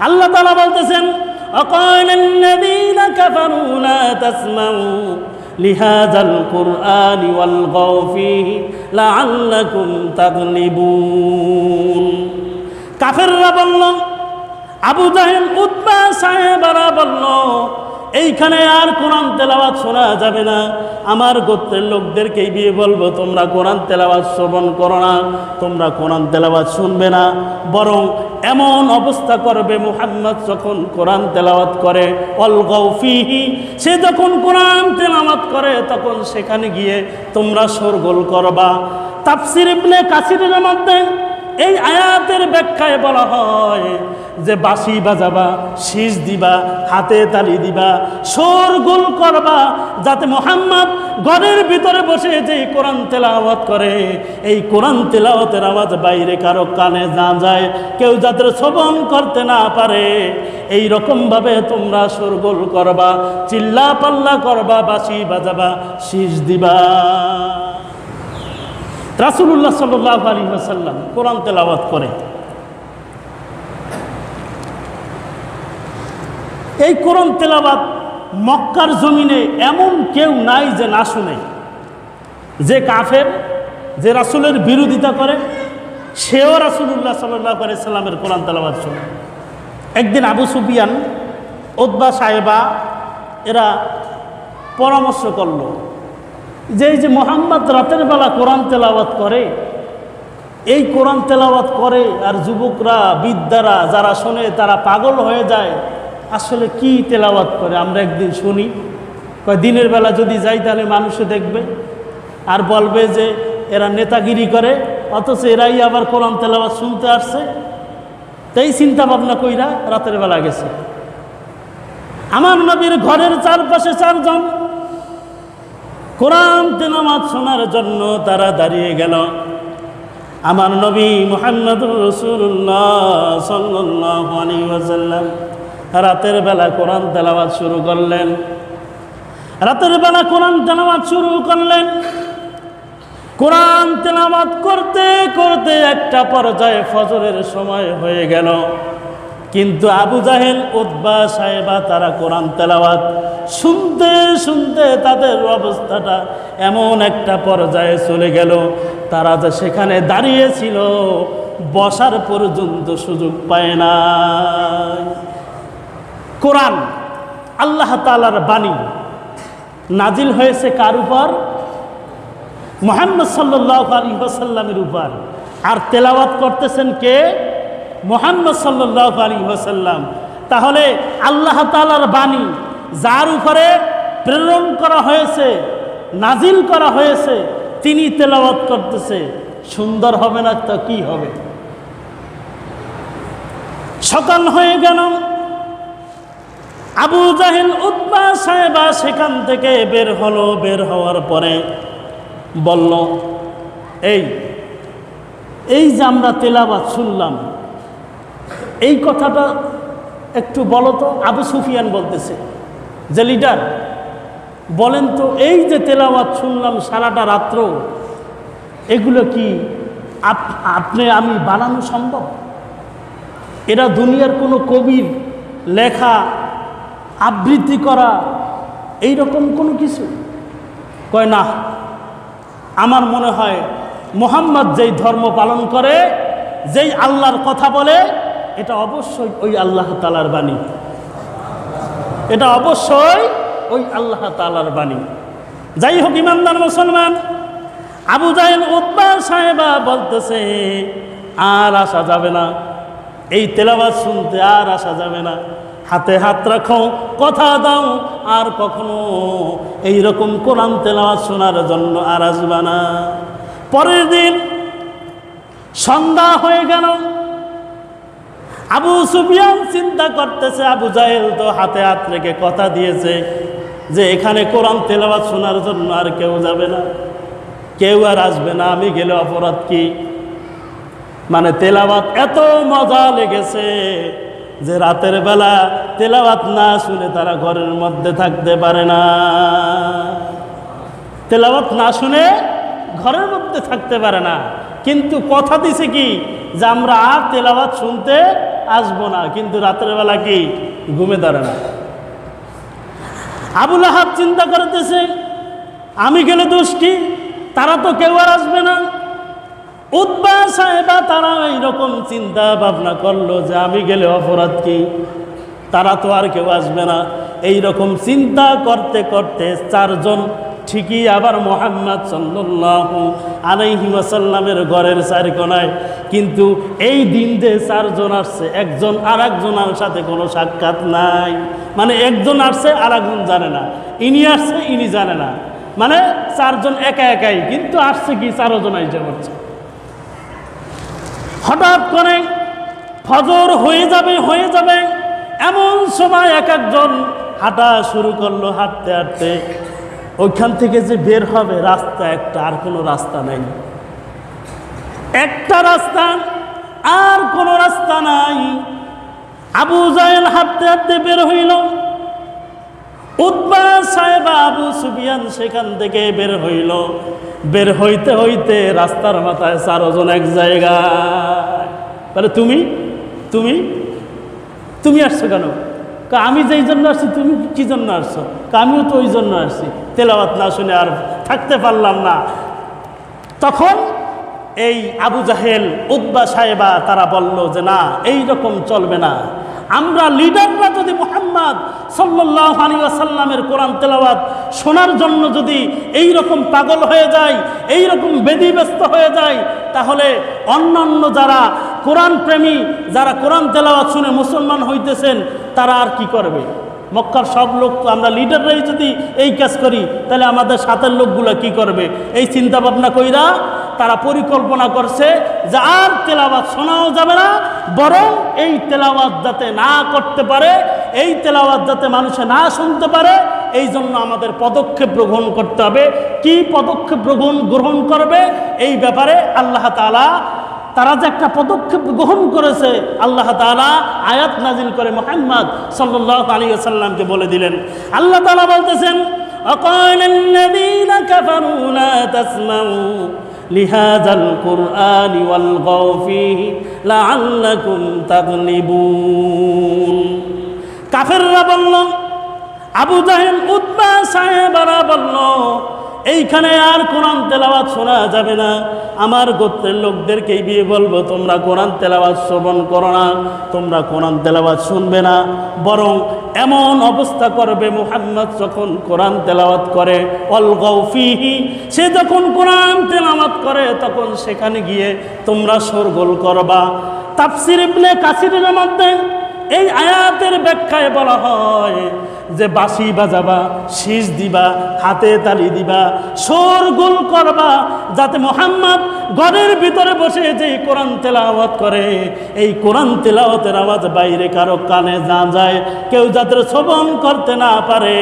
আল্লাহ তালা বলতেছেন وقال الذين كفروا لا تسمعوا لهذا القرآن والغوا فيه لعلكم تغلبون কাফেররা বলল আবু জাহেল উদ্বা সাহেবারা বলল এইখানে আর কোরআন তেলাওয়াত শোনা যাবে না। আমার গোত্রের লোকদেরকেই বিয়ে বলব, তোমরা কোরআন তেলাওয়াত শ্রবণ করো না, তোমরা কোরআন তেলাওয়াত শুনবে না। বরং এমন অবস্থা করবে মুহাম্মদ যখন কোরআন তেলাওয়াত করে, অল গৌফিহি সে যখন কোরআন তেলাওয়াত করে, তখন সেখানে গিয়ে তোমরা শোরগোল করবা। তাফসির ইবনে কাসিরের মধ্যে এই আয়াতের ব্যাখ্যায় বলা হয় যে বাঁশি বাজাবা, শীষ দিবা, হাতে তালি দিবা শোরগোল করবা, যাতে মোহাম্মদ ঘরের ভিতরে বসে যে কোরআন তেলাওয়াত করে, এই কোরআন তেলাওয়াতের আওয়াজ বাইরে কারও কানে না যায়, কেউ যাদের শ্রবণ করতে না পারে, এই রকমভাবে তোমরা শোরগোল করবা চিল্লা পাল্লা করবা, বাঁশি বাজাবা, শীষ দিবা। রাসুল্লাহ সাল্লাহ আলী সাল্লাম কোরআন তেলাওয়াত করে। এই কোরআন তেলাওয়াত মক্কার জমিনে এমন কেউ নাই যে না শুনে। যে কাফের, যে রাসুলের বিরোধিতা করে, সেও রাসুল্লাহ সাল্লাহ সাল্লামের কোরআন তেলাওয়াত শোনে। একদিন আবু সুফিয়ান ওদবা সাহেবা, এরা পরামর্শ করল যে যে মোহাম্মদ রাতের বেলা কোরআন তেলাওয়াত করে, এই কোরআন তেলাওয়াত করে আর যুবকরা বিদ্যারা যারা শোনে তারা পাগল হয়ে যায়, আসলে কি তেলাওয়াত করে? আমরা একদিন শুনি। দিনের বেলা যদি যাই তাহলে মানুষে দেখবে। আর বলবে যে এরা নেতাগিরি করে, অথচ এরাই আবার কোরআন তেলাওয়াত শুনতে আসছে। তাই চিন্তা ভাবনা কইরা রাতের বেলা গেছে। আমার নবীর ঘরের চারপাশে চারজন কোরআন তেলামাত শোনার জন্য তারা দাঁড়িয়ে গেল। আমার নবী মোহাম্মদ রসুল্লাহ সাল্লাম রাতের বেলা কোরআন তেলাওয়াত শুরু করলেন। রাতের বেলা কোরআন তেলাওয়াত শুরু করলেন। কোরআন তেলাওয়াত করতে করতে একটা পর্যায়ে ফজরের সময় হয়ে গেল। কিন্তু আবু জাহেল উদ্বা সাহেবা তারা কোরআন তেলাওয়াত শুনতে শুনতে তাদের অবস্থাটা এমন একটা পর্যায়ে চলে গেল। তারা যে সেখানে দাঁড়িয়েছিল, বসার পর্যন্ত সুযোগ পায় না কোরআন, আল্লাহ তালার বাণী নাজিল হয়েছে কার উপর? মোহাম্মদ সাল্লাহ আলী ওসাল্লামের উপর। আর তেলাওয়াত করতেছেন কে? মোহাম্মদ সাল্লাহ আলী ওসাল্লাম তাহলে আল্লাহ তালার বাণী যার উপরে প্রেরণ করা হয়েছে, নাজিল করা হয়েছে, তিনি তেলাওয়াত করতেছে। সুন্দর হবে না তো কি হবে? সকাল হয়ে গেল। আবু জাহিল উদ্বা সাহেবা সেখান থেকে বের হলো। বের হওয়ার পরে বলল, এই এই যে আমরা তেলাবাদ শুনলাম, এই কথাটা একটু বলো তো, আবু সুফিয়ান বলতেছে। যে লিডার, বলেন তো এই যে তেলাওয়াত শুনলাম সারাটা রাত্র, এগুলো কি আপ- আপনি, আমি বানানো সম্ভব? এরা দুনিয়ার কোনো কবির লেখা, আবৃত্তি করা এই রকম কোনো কিছু? কয় না, আমার মনে হয় মোহাম্মদ যেই ধর্ম পালন করে, যেই আল্লাহর কথা বলে, এটা অবশ্যই ওই আল্লাহ তালার বাণী। এটা অবশ্যই ওই আল্লাহ তালার বাণী। যাই হোক, ইমানদার মুসলমান, আবু জাহেল উদ্বার সাহেবা বলতেছে, আর আসা যাবে না। এই তেলাবাজ শুনতে আর আসা যাবে না। হাতে হাত রাখো, কথা দাও, আর কখনো এই রকম কোরআন তেলাওয়াত শোনার জন্য আর আসবে না। পরের দিন সন্ধ্যা হয়ে গেল। আবু সুফিয়ান চিন্তা করতেছে, আবু জাহেল তো হাতে হাত রেখে কথা দিয়েছে যে এখানে কোরআন তেলাওয়াত শোনার জন্য আর কেউ যাবে না। কেউ আর আসবে না, আমি গেলে অপরাধ কি? মানে তেলাওয়াত এত মজা লেগেছে যে রাতের বেলা তেলাওয়াত না শুনে তারা ঘরের মধ্যে থাকতে পারে না। তেলাওয়াত না শুনে ঘরের মধ্যে থাকতে পারে না। কিন্তু কথা দিছে কি? যে আমরা আর তেলাওয়াত শুনতে আসব না, কিন্তু রাতের বেলা কি? ঘুমে ধরে না। আবুল আহাব চিন্তা করতেছে, আমি গেলে দোষ কি? তারা তো কেউ আর আসবে না। উদ্বা সাহেবা তারা এইরকম চিন্তা ভাবনা করল যে আমি গেলে অপরাধ কি? তারা তো আর কেউ আসবে না। এই রকম চিন্তা করতে করতে চারজন ঠিকই আবার মোহাম্মদ সাল্লাল্লাহু আলাইহি ওয়াসাল্লামের ঘরের চার কোনায় কিন্তু এই দিন যে চারজন আসছে, একজন আর একজনের সাথে কোনো সাক্ষাৎ নাই। মানে একজন আসছে আর একজন জানে না। ইনি আসছে, ইনি জানে না। মানে চারজন একা একাই, কিন্তু আসছে কি চারজন আইসে পড়ছে হঠাৎ করে ফজর হয়ে যাবে হয়ে যাবে, এমন সময় এক একজন হাঁটা শুরু করল, হাঁটতে হাঁটতে। ওইখান থেকে যে বের হবে, রাস্তা একটা, আর কোনো রাস্তা নাই। একটা রাস্তা, আর কোনো রাস্তা নাই। আবু জাহেল হাঁটতে হাঁটতে বের হইল। উদ্বা সাহেব আবু সুফিয়ান সেখান থেকে বের হইল। বের হইতে হইতে রাস্তার মাথায় চারজন এক জায়গায়। বলে তুমি তুমি তুমি আসছো কেন? কা, আমি যেই জন্য আসছি, তুমি কী জন্য আসছো? আমিও তো ওই জন্য আসছি। তেলাওয়াত না শুনে আর থাকতে পারলাম না। তখন এই আবু জাহেল উদ্বা সাহেবা তারা বলল যে, না, এই রকম চলবে না। আমরা লিডাররা যদি মোহাম্মদ সাল্লাহ আলী আসাল্লামের কোরআন তেলাওয়াত শোনার জন্য যদি এই রকম পাগল হয়ে যায়, এই রকম বেদিব্যস্ত হয়ে যায়, তাহলে অন্যান্য যারা কোরআন প্রেমী, যারা কোরআন তেলাওয়াত শুনে মুসলমান হইতেছেন, তারা আর কি করবে? মক্কার সব লোক আমরা লিডাররাই যদি এই কাজ করি, তাহলে আমাদের সাথের লোকগুলো কি করবে? এই চিন্তা ভাবনা কইরা তারা পরিকল্পনা করছে যে আর তেলাওয়াত শোনাও যাবে না, বরং এই তেলাওয়াত যাতে না করতে পারে, এই তেলাওয়াত যাতে মানুষে না শুনতে পারে, এই জন্য আমাদের পদক্ষেপ গ্রহণ করতে হবে। কি পদক্ষেপ গ্রহণ গ্রহণ করবে? এই ব্যাপারে আল্লাহ তালা তারা যে একটা পদক্ষেপ গ্রহণ করেছে আল্লাহ তালা আয়াত নাজিল করে মোহাম্মদ সাল্লাহ আলী সাল্লামকে বলে দিলেন আল্লাহ তালা বলতেছেন وقال الذين كفروا لا تسمعوا لهذا القرآن والغوا فيه لعلكم تغلبون কাফেররা বলল আবু জাহেল উদ্বা সাহেবারা বলল এইখানে আর কোরআন তেলাওয়াত শোনা যাবে না। আমার গোত্রের লোকদেরকেই বিয়ে বলব, তোমরা কোরআন তেলাওয়াত শ্রবণ করো না, তোমরা কোরআন তেলাওয়াত শুনবে না। বরং এমন অবস্থা করবে মুহাম্মদ যখন কোরআন তেলাওয়াত করে, অল গৌফিহি সে যখন কোরআন তেলাওয়াত করে, তখন সেখানে গিয়ে তোমরা শোরগোল করবা। তাফসির ইবনে কাসিরের মধ্যে এই আয়াতের ব্যাখ্যায় বলা হয় যে বাঁশি বাজাবা শীষ দিবা, হাতে তালি দিবা সোর গোল করবা, যাতে মোহাম্মদ ঘরের ভিতরে বসে যে কোরআন তেলাওয়াত করে, এই কোরআন তেলাওয়াতের আওয়াজ বাইরে কারও কানে না যায়, কেউ যাতে শ্রবণ করতে না পারে,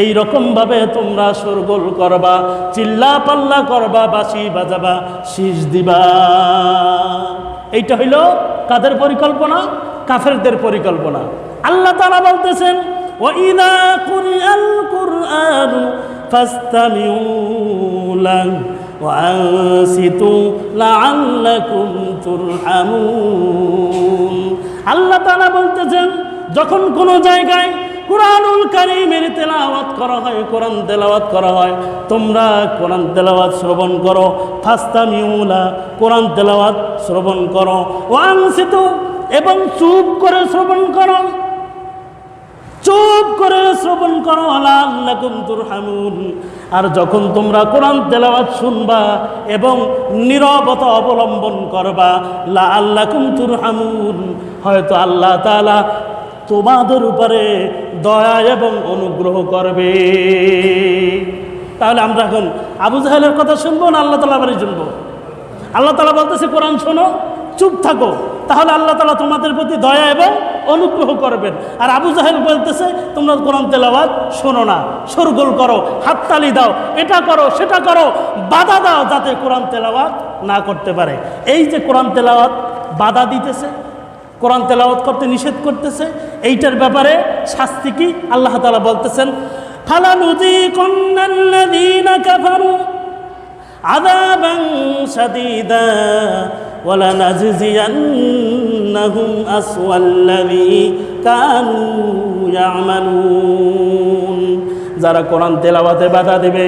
এই রকমভাবে তোমরা গোল করবা, চিল্লা পাল্লা করবা বাঁশি বাজাবা শীষ দিবা। এইটা হইল কাদের পরিকল্পনা? কাফেরদের পরিকল্পনা। আল্লাহ তারা বলতেছেন وإذا قرئ القرآن فاستمعوا له وأنصتوا لعلكم ترحمون আল্লাহ তাআলা বলতেছেন যখন কোনো জায়গায় কোরআনুল কারিমের তেলাওয়াত করা হয় কোরআন তেলাওয়াত করা হয় তোমরা কোরআন তেলাওয়াত শ্রবণ করো ফাস্তামিউলা কোরআন তেলাওয়াত শ্রবণ করো ওয়াংসিতু এবং চুপ করে শ্রবণ করো চুপ করে শ্রবণ করো, আল্লাহ আর যখন তোমরা কোরআন তেলাওয়াত শুনবা এবং নীরবতা অবলম্বন করবা, লা আল্লাহ তুরহামুন। হয়তো আল্লাহ তাআলা তোমাদের উপরে দয়া এবং অনুগ্রহ করবে। তাহলে আমরা এখন আবু জাহেলের কথা শুনব না আল্লাহ তালা বাড়ি শুনব? আল্লাহ তালা বলতেছে, কোরআন শোনো। চুপ থাকো। তাহলে আল্লাহ তালা তোমাদের প্রতি দয়া এবং অনুগ্রহ করবেন। আর আবু জাহেল বলতেছে, তোমরা কোরআন তেলাওয়াত শোনো না। সরগোল করো, হাততালি দাও, এটা করো, সেটা করো, বাধা দাও যাতে কোরআন তেলাওয়াত না করতে পারে। এই যে কোরআন তেলাওয়াত বাধা দিতেছে, কোরআন তেলাওয়াত করতে নিষেধ করতেছে, এইটার ব্যাপারে শাস্তি কি আল্লাহ তালা বলতেছেন আযাবান শাদীদা ওয়ালা নাজিজিয়ান্নাহুম আসওয়াল্লাযী কানু ইয়ামালুন। যারা কোরআন তেলাবাতে বাধা দেবে,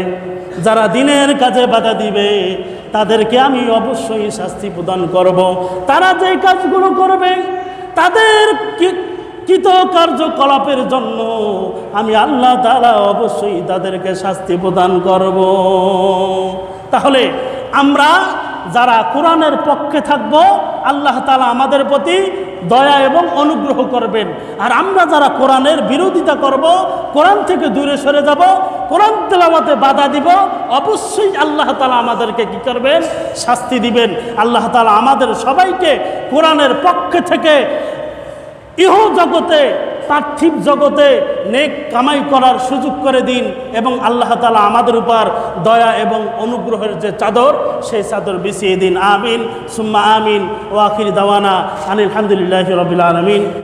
যারা দিনের কাজে বাধা দিবে, তাদেরকে আমি অবশ্যই শাস্তি প্রদান করব। তারা যে কাজগুলো করবে, তাদের কৃত কার্যকলাপের জন্য আমি আল্লাহ তারা অবশ্যই তাদেরকে শাস্তি প্রদান করব। তাহলে আমরা যারা কোরআনের পক্ষে থাকব, আল্লাহ তালা আমাদের প্রতি দয়া এবং অনুগ্রহ করবেন। আর আমরা যারা কোরআনের বিরোধিতা করব, কোরআন থেকে দূরে সরে যাব, কোরআন তেলাওয়াতে বাধা দিব, অবশ্যই আল্লাহ তালা আমাদেরকে কি করবেন? শাস্তি দিবেন। আল্লাহ তালা আমাদের সবাইকে কোরআনের পক্ষে থেকে ইহ জগতে পার্থিব জগতে নেক কামাই করার সুযোগ করে দিন এবং আল্লাহ তালা আমাদের উপর দয়া এবং অনুগ্রহের যে চাদর, সেই চাদর বিছিয়ে দিন। আমিন। সুম্মা আমিন। ওয়াকির দাওয়ানা। আনিল হামদুলিল্লাহ রবিল আলমিন।